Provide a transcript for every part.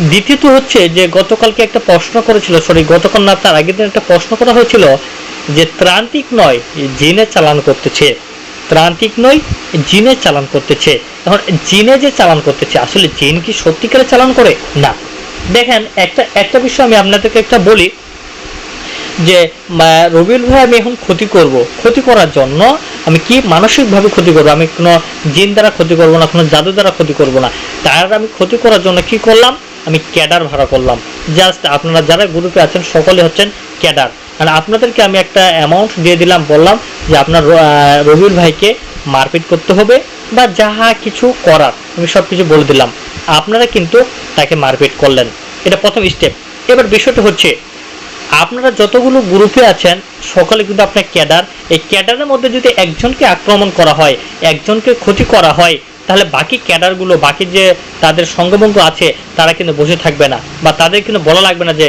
দ্বিতীয়ত হচ্ছে যে গতকালকে একটা প্রশ্ন করেছিল সরি গতকাল না, তার আগের দিন একটা প্রশ্ন করা হয়েছিল যে ত্রান্তিক নয়, জিনে চালান করতেছে। ত্রান্তিক নয়, জিনে চালান করতেছে। এখন জিনে যে চালান করতেছে, আসলে জিন কি সত্যিকারে চালান করে? না। দেখেন, একটা একটা বিষয় আমি আপনাদেরকে একটা বলি যে রবিউল ভাই, আমি এখন ক্ষতি করব। ক্ষতি করার জন্য আমি কি মানসিকভাবে ক্ষতি করব? আমি কোনো জিন দ্বারা ক্ষতি করব না, কোনো জাদু দ্বারা ক্ষতি করব না। তার আমি ক্ষতি করার জন্য কি করলাম? আমি ক্যাডার ভাড়া করলাম। জাস্ট আপনারা যারা গ্রুপে আছেন সকলে হচ্ছেন ক্যাডার। মানে আপনাদেরকে আমি একটা অ্যামাউন্ট দিয়ে দিলাম বললাম যে আপনার র- আহ, রবিউল ভাইকে মারপিট করতে হবে বা যাহা কিছু করার আমি সব কিছু বলে দিলাম। আপনারা কিন্তু তাকে মারপিট করলেন। এটা প্রথম স্টেপ এবার বিষয়টা হচ্ছে আপনারা যতগুলো গ্রুপে আছেন সকলে কিন্তু আপনার ক্যাডার। এই ক্যাডারের মধ্যে যদি একজনকে আক্রমণ করা হয় একজনকে ক্ষতি করা হয় তাহলে বাকি ক্যাডারগুলো, বাকি যে তাদের সঙ্গবঙ্গ আছে, তারা কিন্তু বসে থাকবে না। বা তাদের কিন্তু বলা লাগবে না যে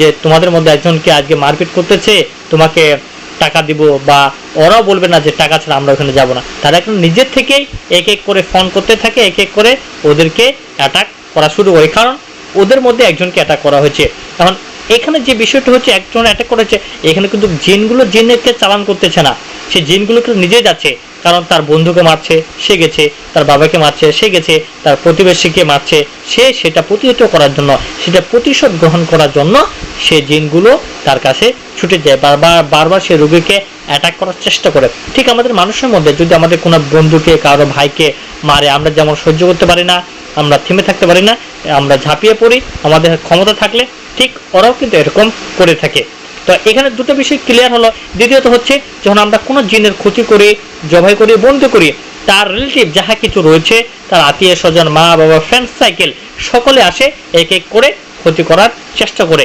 যে তোমাদের মধ্যে একজনকে আজকে মারপিট করতেছে, তোমাকে টাকা দিব, বা ওরাও বলবে না যে টাকা ছাড়া আমরা ওখানে যাব না। তারা এখন নিজের থেকেই এক এক করে ফোন করতে থাকে, এক এক করে ওদেরকে অ্যাটাক করা শুরু করে। কারণ ওদের মধ্যে একজনকে অ্যাটাক করা হয়েছে। এখন এখানে যে বিষয়টা হচ্ছে একজন অ্যাটাক করেছে, এখানে কিন্তু জিনগুলো জিনকে চালান করতেছে না। সে জিনগুলো কিন্তু নিজে যাচ্ছে, কারণ তার বন্ধুকে মারছে, সে গেছে, তার বাবাকে মারছে, সে গেছে, তার প্রতিবেশীকে মারছে, সে সেটা প্রতিহত করার জন্য, সেটা প্রতিশোধ গ্রহণ করার জন্য সে জিনগুলো তার কাছে ছুটে যায়। বারবার বারবার সে রোগীকে অ্যাটাক করার চেষ্টা করে। ঠিক আমাদের মানুষের মধ্যে যদি আমাদের কোনো বন্ধুকে, কারও ভাইকে মারে, আমরা যেমন সহ্য করতে পারি না, আমরা থেমে থাকতে পারি না, আমরা ঝাঁপিয়ে পড়ি, আমাদের ক্ষমতা থাকলে ঠিক ওরাও কিন্তু এরকম করে থাকে। তো এখানে দুটো বিষয় ক্লিয়ার হলো। দ্বিতীয়ত হচ্ছে, যখন আমরা কোনো জিনের ক্ষতি করি, জবাই করি বন্ধ করি, তার রিলেটিভ যাহা কিছু রয়েছে, তার আত্মীয় স্বজন মা বাবা ফ্রেন্ড সাইকেল সকলে আসে এক এক করে ক্ষতি করার চেষ্টা করে।